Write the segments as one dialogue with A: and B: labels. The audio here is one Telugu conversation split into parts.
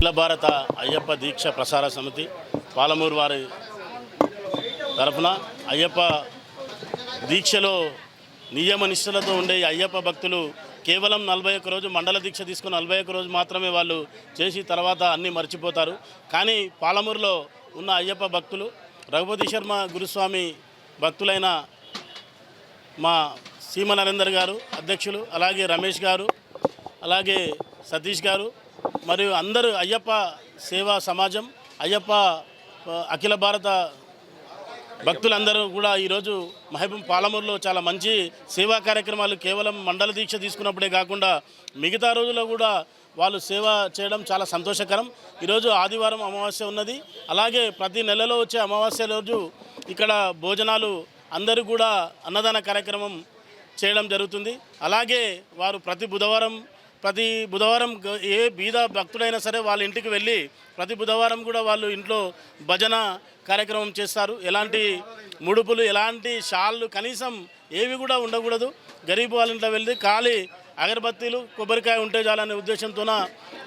A: అఖిల భారత అయ్యప్ప దీక్ష ప్రసార సమితి పాలమూరు వారి తరఫున అయ్యప్ప దీక్షలో నియమ నిష్ఠలతో ఉండే అయ్యప్ప భక్తులు కేవలం నలభై ఒక్క రోజు మండల దీక్ష తీసుకుని నలభై ఒక్క రోజు మాత్రమే వాళ్ళు చేసి తర్వాత అన్నీ మర్చిపోతారు. కానీ పాలమూరులో ఉన్న అయ్యప్ప భక్తులు రఘుపతి శర్మ గురుస్వామి భక్తులైన మా సీమ నరేందర్ గారు అధ్యక్షులు అలాగే రమేష్ గారు అలాగే సతీష్ గారు మరియు అందరూ అయ్యప్ప సేవా సమాజం అయ్యప్ప అఖిల భారత భక్తులందరూ కూడా ఈరోజు మహబూబ్ పాలమూరులో చాలా మంచి సేవా కార్యక్రమాలు కేవలం మండల దీక్ష తీసుకున్నప్పుడే కాకుండా మిగతా రోజుల్లో కూడా వాళ్ళు సేవ చేయడం చాలా సంతోషకరం. ఈరోజు ఆదివారం అమావాస్య ఉన్నది. అలాగే ప్రతి నెలలో వచ్చే అమావాస్య రోజు ఇక్కడ భోజనాలు అందరూ కూడా అన్నదాన కార్యక్రమం చేయడం జరుగుతుంది. అలాగే వారు ప్రతి బుధవారం ప్రతి బుధవారం ఏ బీద భక్తుడైనా సరే వాళ్ళ ఇంటికి వెళ్ళి ప్రతి బుధవారం కూడా వాళ్ళు ఇంట్లో భజన కార్యక్రమం చేస్తారు. ఎలాంటి ముడుపులు ఎలాంటి షాళ్ళు కనీసం ఏవి కూడా ఉండకూడదు. గరీబ్ వాళ్ళ ఇంట్లో వెళ్ళి ఖాళీ అగరబత్తీలు కొబ్బరికాయ ఉంటే చాలనే ఉద్దేశంతోన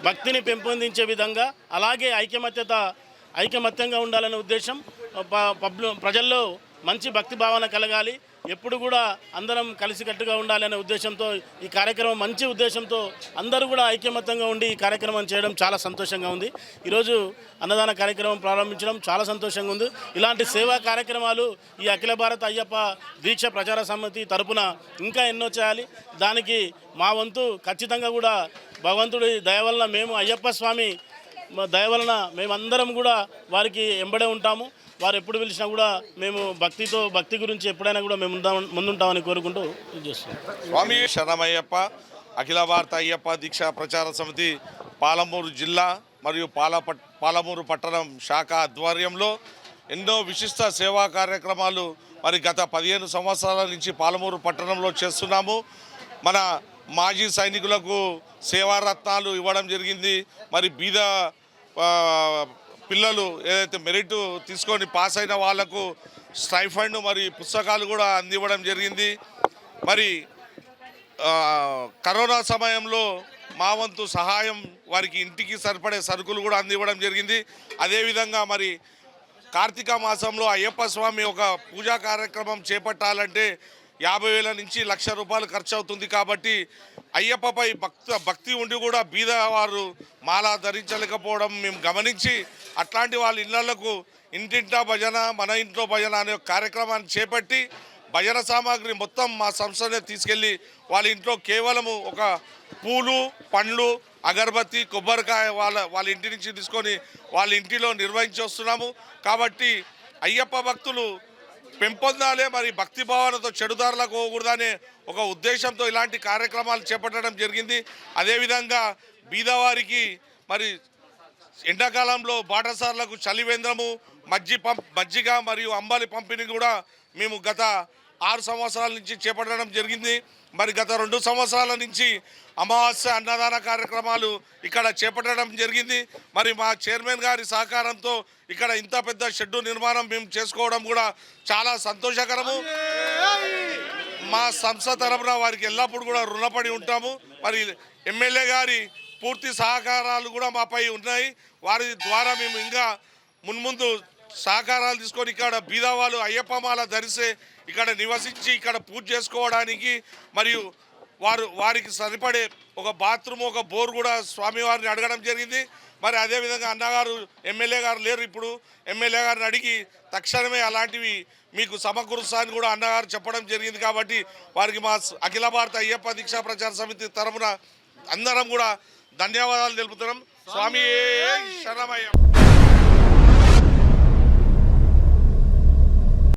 A: భక్తిని పెంపొందించే విధంగా అలాగే ఐకమత్యత ఐకమత్యంగా ఉండాలనే ఉద్దేశం ప- పబ్లు ప్రజల్లో మంచి భక్తి భావన కలగాలి. ఎప్పుడు కూడా అందరం కలిసికట్టుగా ఉండాలి అనే ఉద్దేశంతో ఈ కార్యక్రమం మంచి ఉద్దేశంతో అందరూ కూడా ఐక్యమత్యంగా ఉండి ఈ కార్యక్రమం చేయడం చాలా సంతోషంగా ఉంది. ఈరోజు అన్నదాన కార్యక్రమం ప్రారంభించడం చాలా సంతోషంగా ఉంది. ఇలాంటి సేవా కార్యక్రమాలు ఈ అఖిల భారత అయ్యప్ప దీక్ష ప్రచార సమితి తరపున ఇంకా ఎన్నో చేయాలి. దానికి మా వంతు ఖచ్చితంగా కూడా భగవంతుడి దయ వల్ల మేము అయ్యప్ప స్వామి దయ వలన మేమందరం కూడా వారికి ఎంబడే ఉంటాము. వారు ఎప్పుడు పిలిచినా కూడా మేము భక్తితో భక్తి గురించి ఎప్పుడైనా కూడా మేము ముందుంటామని కోరుకుంటూ చేస్తున్నాం.
B: స్వామి శరణమయ్యప్ప అఖిల భారత అయ్యప్ప దీక్షా ప్రచార సమితి పాలమూరు జిల్లా మరియు పాలపట్ పాలమూరు పట్టణం శాఖ ఆధ్వర్యంలో ఎన్నో విశిష్ట సేవా కార్యక్రమాలు మరి గత పదిహేను సంవత్సరాల నుంచి పాలమూరు పట్టణంలో చేస్తున్నాము. మన మాజీ సైనికులకు సేవారత్నాలు ఇవ్వడం జరిగింది. మరి బీద పిల్లలు ఏదైతే మెరిట్ తీసుకొని పాస్ అయిన వాళ్ళకు స్టైఫండ్ మరి పుస్తకాలు కూడా అందివ్వడం జరిగింది. మరి కరోనా సమయంలో మా వంతు సహాయం వారికి ఇంటికి సరిపడే సరుకులు కూడా అందివ్వడం జరిగింది. అదేవిధంగా మరి కార్తీక మాసంలో అయ్యప్ప స్వామి ఒక పూజా కార్యక్రమం చేపట్టాలంటే యాభై వేల నుంచి లక్ష రూపాయలు ఖర్చు అవుతుంది కాబట్టి అయ్యప్పపై భక్త భక్తి ఉండి కూడా బీద వారు మాలా ధరించలేకపోవడం మేము గమనించి అట్లాంటి వాళ్ళ ఇళ్ళకు ఇంటింటా భజన మన ఇంట్లో భజన అనే కార్యక్రమాన్ని చేపట్టి భజన సామాగ్రి మొత్తం మా సంస్థనే తీసుకెళ్ళి వాళ్ళ ఇంట్లో కేవలము ఒక పూలు పండ్లు అగరబత్తి కొబ్బరికాయ వాళ్ళ వాళ్ళ ఇంటి నుంచి తీసుకొని వాళ్ళ ఇంటిలో నిర్వహించి వస్తున్నాము. కాబట్టి అయ్యప్ప భక్తులు పెంపొందాలే మరి భక్తి భావనతో చెడుదారులకు పోకూడదనే ఒక ఉద్దేశంతో ఇలాంటి కార్యక్రమాలు చేపట్టడం జరిగింది. అదేవిధంగా బీదవారికి మరి ఎండాకాలంలో బాటసార్లకు చలివేంద్రము మజ్జి పంప్ మజ్జిగ మరియు అంబాలి పంపిణీ కూడా మేము గత ఆరు సంవత్సరాల నుంచి చేపట్టడం జరిగింది. మరి గత రెండు సంవత్సరాల నుంచి అమావాస్య అన్నదాన కార్యక్రమాలు ఇక్కడ చేపట్టడం జరిగింది. మరి మా చైర్మన్ గారి సహకారంతో ఇక్కడ ఇంత పెద్ద షెడ్డు నిర్మాణం మేము చేసుకోవడం కూడా చాలా సంతోషకరము. మా సంస్థ తరపున వారికి ఎల్లప్పుడూ కూడా రుణపడి ఉంటాము. మరి ఎమ్మెల్యే గారి పూర్తి సహకారాలు కూడా మాపై ఉన్నాయి. వారి ద్వారా మేము ఇంకా మున్ముందు సహకారాలు తీసుకొని ఇక్కడ బీదవాళ్ళు అయ్యప్పమాల ధరిసే ఇక్కడ నివసించి ఇక్కడ పూజ చేసుకోవడానికి మరియు వారు వారికి సరిపడే ఒక బాత్రూమ్ ఒక బోర్ కూడా స్వామివారిని అడగడం జరిగింది. మరి అదేవిధంగా అన్నగారు ఎమ్మెల్యే గారు లేరు ఇప్పుడు. ఎమ్మెల్యే గారిని అడిగి తక్షణమే అలాంటివి మీకు సమకూరుస్తాయని కూడా అన్నగారు చెప్పడం జరిగింది కాబట్టి వారికి మా అఖిల భారత అయ్యప్ప దీక్షా ప్రచార సమితి తరఫున అందరం కూడా ధన్యవాదాలు తెలుపుతున్నాం. స్వామి శరణమయ్యప్ప